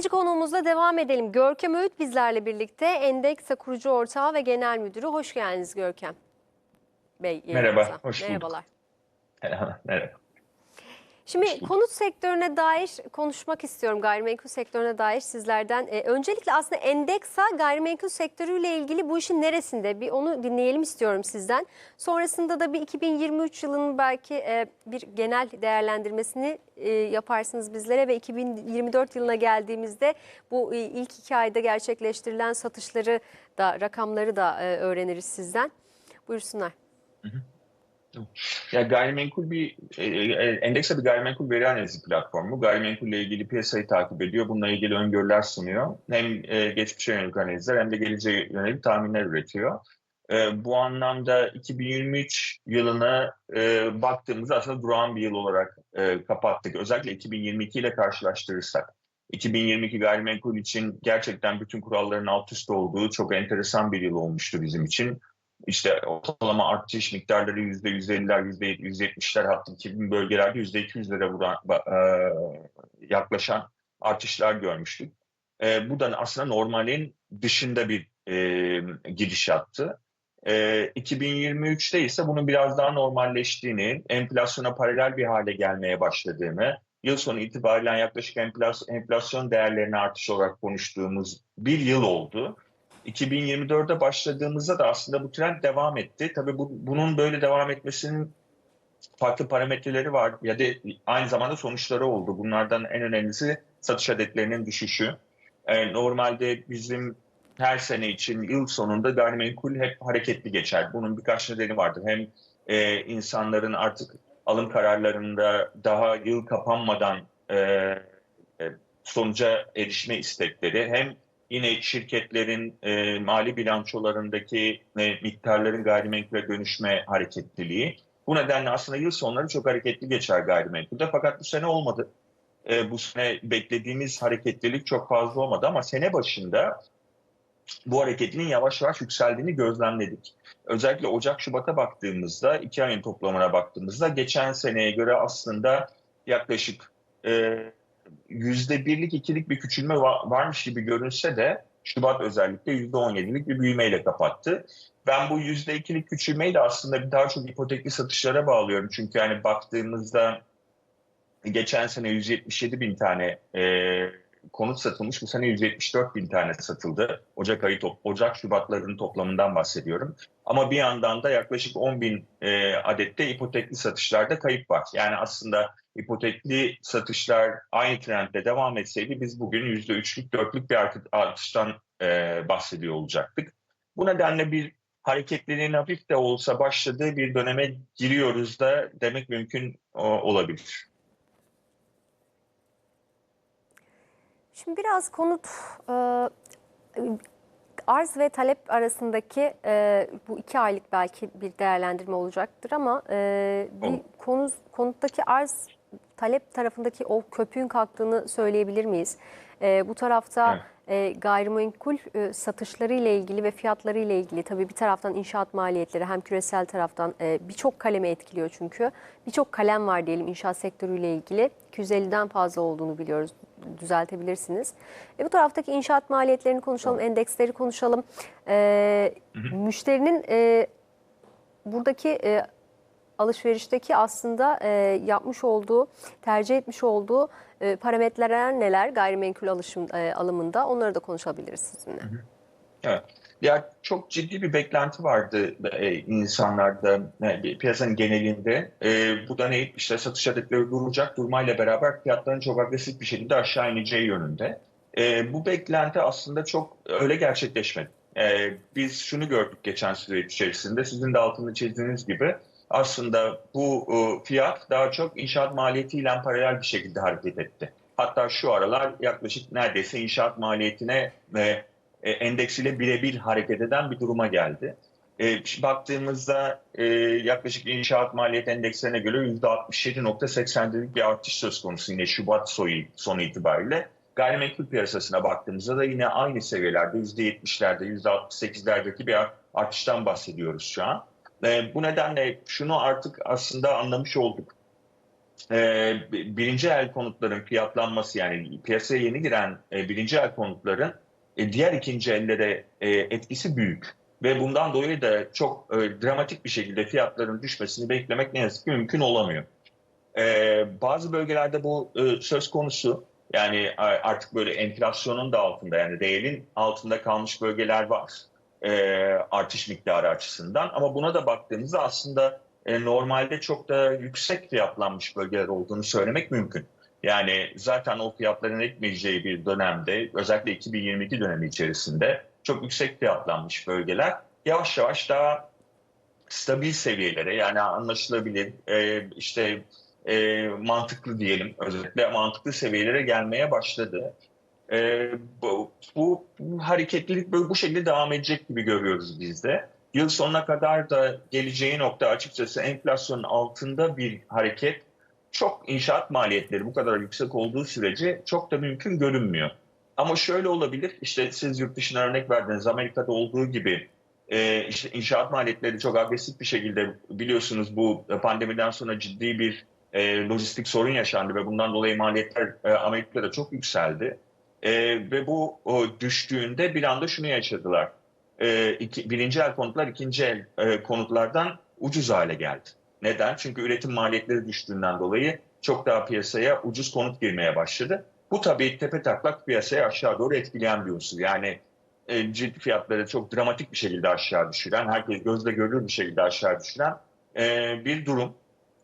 İkinci konuğumuzla devam edelim. Görkem Öğüt bizlerle birlikte Endeksa kurucu ortağı ve genel müdürü. Hoş geldiniz Görkem Bey. Merhaba, hoş bulduk. Merhabalar. Merhaba. Şimdi konut sektörüne dair konuşmak istiyorum. Gayrimenkul sektörüne dair sizlerden. Ee, öncelikle aslında Endeksa gayrimenkul sektörüyle ilgili bu işin neresinde? Bir onu dinleyelim istiyorum sizden. Sonrasında da bir 2023 yılının belki e, bir genel değerlendirmesini e, yaparsınız bizlere ve 2024 yılına geldiğimizde bu e, ilk iki ayda gerçekleştirilen satışları da rakamları da e, öğreniriz sizden. Buyursunlar. Ya gayrimenkul bir e, e, Endeksa bir gayrimenkul veri analizi platformu. Gayrimenkulle ilgili piyasayı takip ediyor. Bununla ilgili öngörüler sunuyor. Hem e, geçmişe yönelik analizler hem de geleceğe yönelik tahminler üretiyor. Bu anlamda 2023 yılına e, baktığımızda aslında durağan bir yıl olarak kapattık. Özellikle 2022 ile karşılaştırırsak. 2022 gayrimenkul için gerçekten bütün kuralların alt üst olduğu çok enteresan bir yıl olmuştu bizim için. İşte ortalama artış miktarları %150'ler, %170'ler hatta 2000 bölgelerde %200'lere vuran, e, yaklaşan artışlar görmüştük. E, bu da aslında normalin dışında bir e, gidişattı. E, 2023'te ise bunun biraz daha normalleştiğini, enflasyona paralel bir hale gelmeye başladığını, yıl sonu itibariyle yaklaşık enflasyon, enflasyon değerlerine artış olarak konuştuğumuz bir yıl oldu. 2024'de başladığımızda da aslında bu trend devam etti. Tabii bu, bunun böyle devam etmesinin farklı parametreleri var ya da aynı zamanda sonuçları oldu. Bunlardan en önemlisi satış adetlerinin düşüşü. Ee, normalde bizim her sene için yıl sonunda gayrimenkul hep hareketli geçer. Bunun birkaç nedeni vardır. Hem e, insanların artık alım kararlarında daha yıl kapanmadan e, e, sonuca erişme istekleri hem yine şirketlerin e, mali bilançolarındaki e, miktarların gayrimenkule dönüşme hareketliliği. Bu nedenle aslında yıl sonları çok hareketli geçer gayrimenkulde fakat bu sene olmadı. E, bu sene beklediğimiz hareketlilik çok fazla olmadı ama sene başında bu hareketliliğin yavaş yavaş yükseldiğini gözlemledik. Özellikle Ocak-Şubat'a baktığımızda, iki ayın toplamına baktığımızda geçen seneye göre aslında yaklaşık e, yüzde birlik ikilik bir küçülme varmış gibi görünse de Şubat özellikle yüzde on yedilik bir büyümeyle kapattı. Ben bu yüzde ikilik küçülmeyi de aslında daha çok ipotekli satışlara bağlıyorum. Çünkü yani baktığımızda geçen sene 177 bin tane e, konut satılmış. Bu sene 174 bin tane satıldı. Ocak ayı top, Ocak Şubatların toplamından bahsediyorum. Ama bir yandan da yaklaşık 10 bin e, adette ipotekli satışlarda kayıp var. Yani aslında ipotekli satışlar aynı trendde devam etseydi biz bugün %3'lük 4'lük bir artıştan e, bahsediyor olacaktık. Bu nedenle bir hareketliliğin hafif de olsa başladığı bir döneme giriyoruz da demek mümkün o, olabilir. Şimdi biraz konut e, arz ve talep arasındaki e, bu iki aylık belki bir değerlendirme olacaktır ama e, bir konu, konuttaki arz talep tarafındaki o köpüğün kalktığını söyleyebilir miyiz? E, bu tarafta Evet. e, gayrimenkul e, satışları ile ilgili ve fiyatları ile ilgili tabii bir taraftan inşaat maliyetleri hem küresel taraftan e, birçok kaleme etkiliyor çünkü. Birçok kalem var diyelim inşaat sektörüyle ilgili. 250'den fazla olduğunu biliyoruz. Düzeltebilirsiniz. E, bu taraftaki inşaat maliyetlerini konuşalım, endeksleri konuşalım. E, müşterinin e, buradaki e, alışverişteki aslında e, yapmış olduğu, tercih etmiş olduğu e, parametreler neler gayrimenkul alışım e, alımında onları da konuşabiliriz sizinle. Evet. Ya çok ciddi bir beklenti vardı e, insanlarda, e, piyasanın genelinde. E, bu da ne? İşte satış adetleri duracak, durmayla beraber fiyatların çok agresif bir şekilde aşağı ineceği yönünde. E, bu beklenti aslında çok öyle gerçekleşmedi. E, biz şunu gördük geçen süreç içerisinde, sizin de altını çizdiğiniz gibi aslında bu e, fiyat daha çok inşaat maliyetiyle paralel bir şekilde hareket etti. Hatta şu aralar yaklaşık neredeyse inşaat maliyetine ve e, endeksiyle birebir hareket eden bir duruma geldi. E, baktığımızda e, yaklaşık inşaat maliyet endekslerine göre %67.80'lik bir artış söz konusu yine Şubat soyu, sonu itibariyle. Gayrimenkul piyasasına baktığımızda da yine aynı seviyelerde %70'lerde, %68'lerdeki bir artıştan bahsediyoruz şu an. E, bu nedenle şunu artık aslında anlamış olduk. e, birinci el konutların fiyatlanması yani piyasaya yeni giren e, birinci el konutların e, diğer ikinci ellere e, etkisi büyük. Ve bundan dolayı da çok e, dramatik bir şekilde fiyatların düşmesini beklemek ne yazık ki mümkün olamıyor. Bazı bölgelerde bu söz konusu yani artık böyle enflasyonun da altında yani değerin altında kalmış bölgeler var artış miktarı açısından. Ama buna da baktığımızda aslında normalde çok da yüksek fiyatlanmış bölgeler olduğunu söylemek mümkün. Yani zaten o fiyatların etmeyeceği bir dönemde özellikle 2022 dönemi içerisinde çok yüksek fiyatlanmış bölgeler yavaş yavaş daha stabil seviyelere yani anlaşılabilir e, işte e, mantıklı diyelim özellikle mantıklı seviyelere gelmeye başladı. E, bu, bu hareketlilik böyle bu şekilde devam edecek gibi görüyoruz biz de. Yıl sonuna kadar da geleceği nokta açıkçası enflasyonun altında bir hareket çok inşaat maliyetleri bu kadar yüksek olduğu sürece çok da mümkün görünmüyor. Ama şöyle olabilir, işte siz yurt dışına örnek verdiniz, Amerika'da olduğu gibi e, işte inşaat maliyetleri çok agresif bir şekilde biliyorsunuz bu pandemiden sonra ciddi bir e, lojistik sorun yaşandı ve bundan dolayı maliyetler e, Amerika'da çok yükseldi. E, ve bu o, düştüğünde bir anda şunu yaşadılar. E, iki, birinci el konutlar ikinci el e, konutlardan ucuz hale geldi. Neden? Çünkü üretim maliyetleri düştüğünden dolayı çok daha piyasaya ucuz konut girmeye başladı. Bu tabii tepe taklak piyasayı aşağı doğru etkileyen bir unsur. Yani e, cilt fiyatları çok dramatik bir şekilde aşağı düşüren, herkes gözle görülür bir şekilde aşağı düşüren e, bir durum.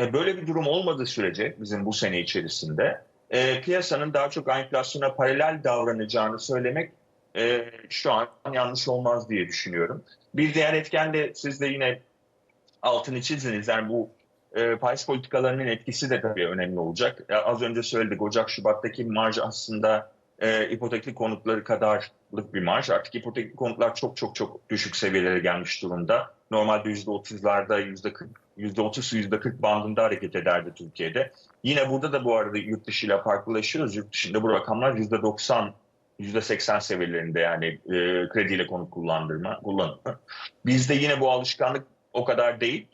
E, böyle bir durum olmadığı sürece bizim bu sene içerisinde e, piyasanın daha çok enflasyona paralel davranacağını söylemek e, şu an yanlış olmaz diye düşünüyorum. Bir diğer etken de siz de yine altını çizdiniz. Yani bu e, faiz politikalarının etkisi de tabii önemli olacak. E, az önce söyledik Ocak Şubat'taki marj aslında e, ipotekli konutları kadarlık bir marj. Artık ipotekli konutlar çok çok çok düşük seviyelere gelmiş durumda. Normalde %30'larda %40, %30 %40 bandında hareket ederdi Türkiye'de. Yine burada da bu arada yurt dışıyla farklılaşıyoruz. Yurt dışında bu rakamlar %90 %80 seviyelerinde yani e, krediyle konut kullandırma, kullanımı. Bizde yine bu alışkanlık o kadar değil.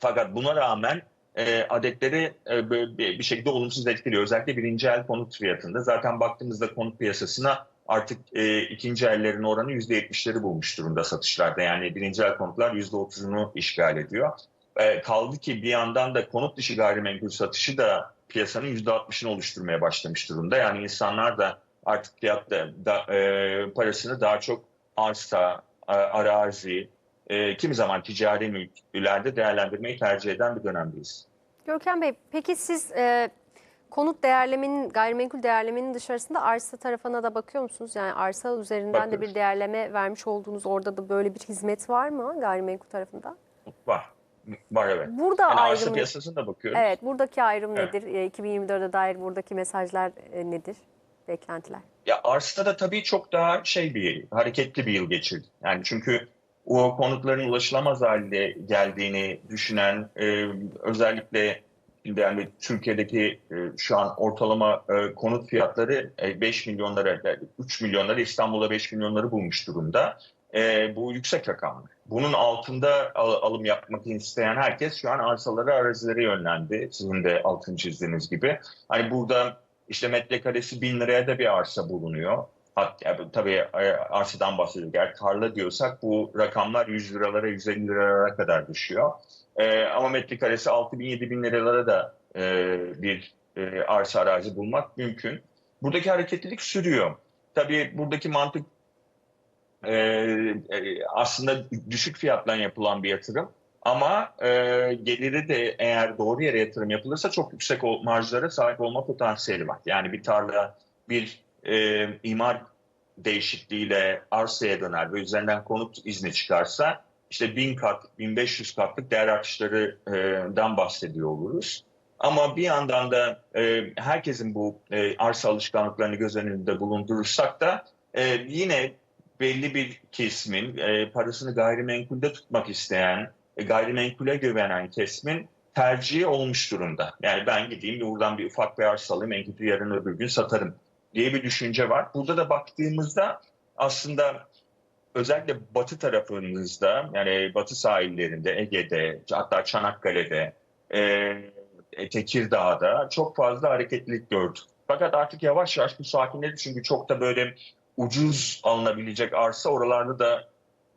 Fakat buna rağmen e, adetleri e, bir şekilde olumsuz etkiliyor. Özellikle birinci el konut fiyatında. Zaten baktığımızda konut piyasasına artık e, ikinci ellerin oranı %70'leri bulmuş durumda satışlarda. Yani birinci el konutlar %30'unu işgal ediyor. E, kaldı ki bir yandan da konut dışı gayrimenkul satışı da piyasanın %60'ını oluşturmaya başlamış durumda. Yani insanlar da artık fiyatta da, e, parasını daha çok arsa, arazi, e, kimi zaman ticari mülklerde değerlendirmeyi tercih eden bir dönemdeyiz. Görkem Bey, peki siz e, konut değerlemenin, gayrimenkul değerlemenin dışarısında arsa tarafına da bakıyor musunuz? Yani arsa üzerinden de Bakıyoruz. bir değerleme vermiş olduğunuz orada da böyle bir hizmet var mı gayrimenkul tarafında? Var. Var evet. Burada Yani arsa ayrım, piyasasına da bakıyoruz. evet buradaki ayrım Evet. nedir? E, 2024'e dair buradaki mesajlar e, nedir? Beklentiler. Ya arsada da tabii çok daha şey bir hareketli bir yıl geçirdi. Yani çünkü o konutların ulaşılamaz hale geldiğini düşünen e, özellikle yani Türkiye'deki e, şu an ortalama e, konut fiyatları e, 5 milyonlara, yani 3 milyonları İstanbul'da 5 milyonları bulmuş durumda. E, bu yüksek rakamlar. Bunun altında al- alım yapmak isteyen herkes şu an arsalara, arazilere yönlendi. Sizin de altını çizdiğiniz gibi. Hani burada işte metrekaresi bin liraya da bir arsa bulunuyor. Hatta tabii e, arsadan bahsediyoruz. Eğer tarla diyorsak bu rakamlar 100 liralara 150 liralara kadar düşüyor. Ee, ama metrekaresi 6 bin 7 bin liralara da e, bir e, arsa arazi bulmak mümkün. Buradaki hareketlilik sürüyor. Tabii buradaki mantık e, e, aslında düşük fiyatla yapılan bir yatırım. Ama e, geliri de eğer doğru yere yatırım yapılırsa çok yüksek marjlara sahip olma potansiyeli var. Yani bir tarla bir e, imar değişikliğiyle arsaya döner ve üzerinden konut izni çıkarsa işte 1000 kat, 1500 katlık değer artışlarından bahsediyor oluruz. Ama bir yandan da e, herkesin bu e, arsa alışkanlıklarını göz önünde bulundurursak da e, yine belli bir kesimin e, parasını gayrimenkulde tutmak isteyen, e, gayrimenkule güvenen kesimin tercihi olmuş durumda. Yani ben gideyim buradan bir ufak bir arsa alayım, en yarın öbür gün satarım diye bir düşünce var. Burada da baktığımızda aslında özellikle batı tarafımızda yani batı sahillerinde, Ege'de, hatta Çanakkale'de, e, e, Tekirdağ'da çok fazla hareketlilik gördük. Fakat artık yavaş yavaş bu sakinledi çünkü çok da böyle ucuz alınabilecek arsa oralarda da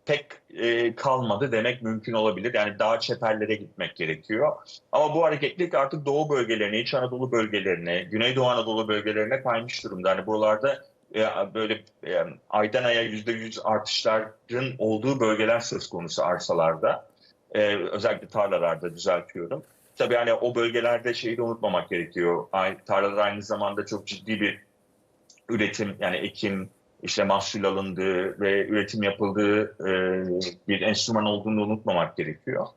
pek e, kalmadı demek mümkün olabilir. Yani daha çeperlere gitmek gerekiyor. Ama bu hareketlilik artık Doğu bölgelerine, İç Anadolu bölgelerine, Güneydoğu Anadolu bölgelerine kaymış durumda. Yani buralarda e, böyle e, aydan aya yüzde yüz artışların olduğu bölgeler söz konusu arsalarda. E, özellikle tarlalarda düzeltiyorum. Tabii yani o bölgelerde şeyi de unutmamak gerekiyor. Ay, tarlalar aynı zamanda çok ciddi bir üretim yani ekim, işte mahsul alındığı ve üretim yapıldığı e, bir enstrüman olduğunu unutmamak gerekiyor.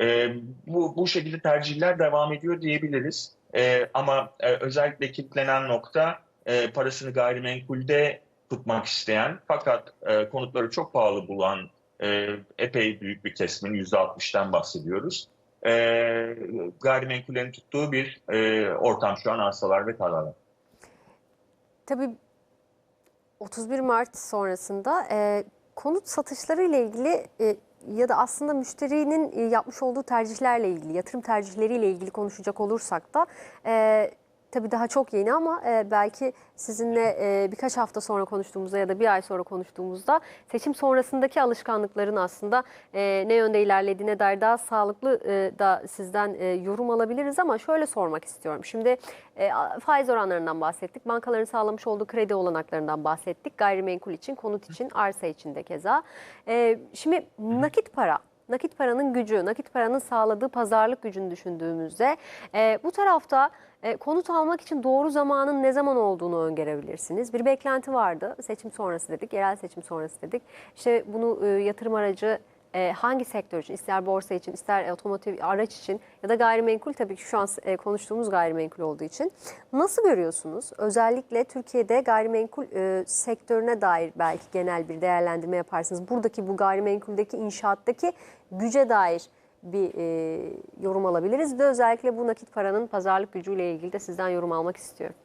E, bu, bu şekilde tercihler devam ediyor diyebiliriz. E, ama e, özellikle kilitlenen nokta e, parasını gayrimenkulde tutmak isteyen fakat e, konutları çok pahalı bulan e, epey büyük bir kesimin %60'tan bahsediyoruz. E, gayrimenkullerin tuttuğu bir e, ortam şu an arsalar ve tarlalar. Tabii 31 Mart sonrasında e, konut satışları ile ilgili e, ya da aslında müşterinin e, yapmış olduğu tercihlerle ilgili, yatırım tercihleriyle ilgili konuşacak olursak da e, tabii daha çok yeni ama e, belki sizinle e, birkaç hafta sonra konuştuğumuzda ya da bir ay sonra konuştuğumuzda seçim sonrasındaki alışkanlıkların aslında e, ne yönde ilerlediğine dair daha sağlıklı e, da sizden e, yorum alabiliriz ama şöyle sormak istiyorum. Şimdi e, faiz oranlarından bahsettik, bankaların sağlamış olduğu kredi olanaklarından bahsettik, gayrimenkul için, konut için, arsa için de keza. E, şimdi nakit para. Nakit paranın gücü, nakit paranın sağladığı pazarlık gücünü düşündüğümüzde e, bu tarafta e, konut almak için doğru zamanın ne zaman olduğunu öngörebilirsiniz. Bir beklenti vardı. Seçim sonrası dedik, yerel seçim sonrası dedik. İşte bunu e, yatırım aracı e, hangi sektör için, ister borsa için, ister otomotiv araç için ya da gayrimenkul tabii ki şu an e, konuştuğumuz gayrimenkul olduğu için. Nasıl görüyorsunuz? Özellikle Türkiye'de gayrimenkul e, sektörüne dair belki genel bir değerlendirme yaparsınız. Buradaki bu gayrimenkuldeki inşaattaki güce dair bir e, yorum alabiliriz ve özellikle bu nakit paranın pazarlık gücüyle ilgili de sizden yorum almak istiyorum.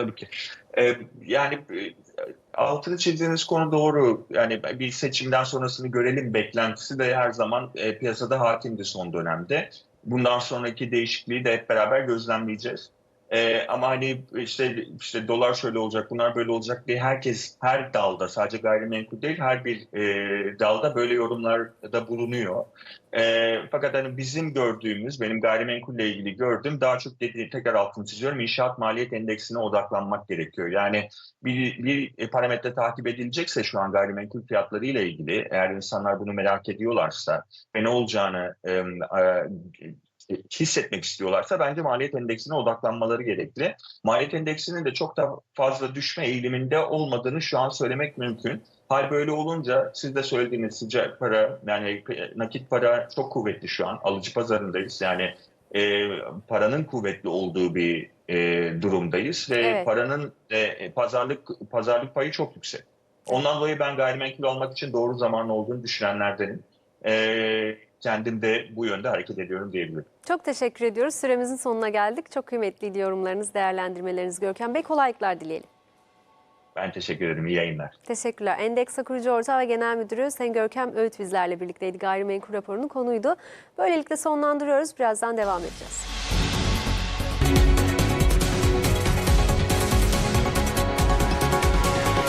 Tabii ki. Ee, yani e, altını çizdiğiniz konu doğru. Yani bir seçimden sonrasını görelim beklentisi de her zaman e, piyasada hakimdi son dönemde. Bundan sonraki değişikliği de hep beraber gözlemleyeceğiz. Ee, ama hani işte işte dolar şöyle olacak, bunlar böyle olacak diye herkes her dalda sadece gayrimenkul değil her bir e, dalda böyle yorumlar da bulunuyor. E, fakat hani bizim gördüğümüz, benim gayrimenkulle ilgili gördüğüm daha çok dediğim tekrar altını çiziyorum inşaat maliyet endeksine odaklanmak gerekiyor. Yani bir, bir parametre takip edilecekse şu an gayrimenkul fiyatları ile ilgili eğer insanlar bunu merak ediyorlarsa ve ne olacağını e, e, hissetmek istiyorlarsa bence maliyet endeksine odaklanmaları gerekli. Maliyet endeksinin de çok da fazla düşme eğiliminde olmadığını şu an söylemek mümkün. Hal böyle olunca siz de söylediğiniz sıcak para yani nakit para çok kuvvetli şu an. Alıcı pazarındayız. Yani e, paranın kuvvetli olduğu bir e, durumdayız ve Evet. paranın e, pazarlık pazarlık payı çok yüksek. Ondan dolayı ben gayrimenkul almak için doğru zaman olduğunu düşünenlerdenim. E, kendim de bu yönde hareket ediyorum diyebilirim. Çok teşekkür ediyoruz. Süremizin sonuna geldik. Çok kıymetli yorumlarınız, değerlendirmeleriniz Görkem Bey. Kolaylıklar dileyelim. Ben teşekkür ederim. İyi yayınlar. Teşekkürler. Endeksa kurucu ortağı ve genel müdürü Sayın Görkem Öğüt bizlerle birlikteydi. Gayrimenkul raporunun konuydu. Böylelikle sonlandırıyoruz. Birazdan devam edeceğiz.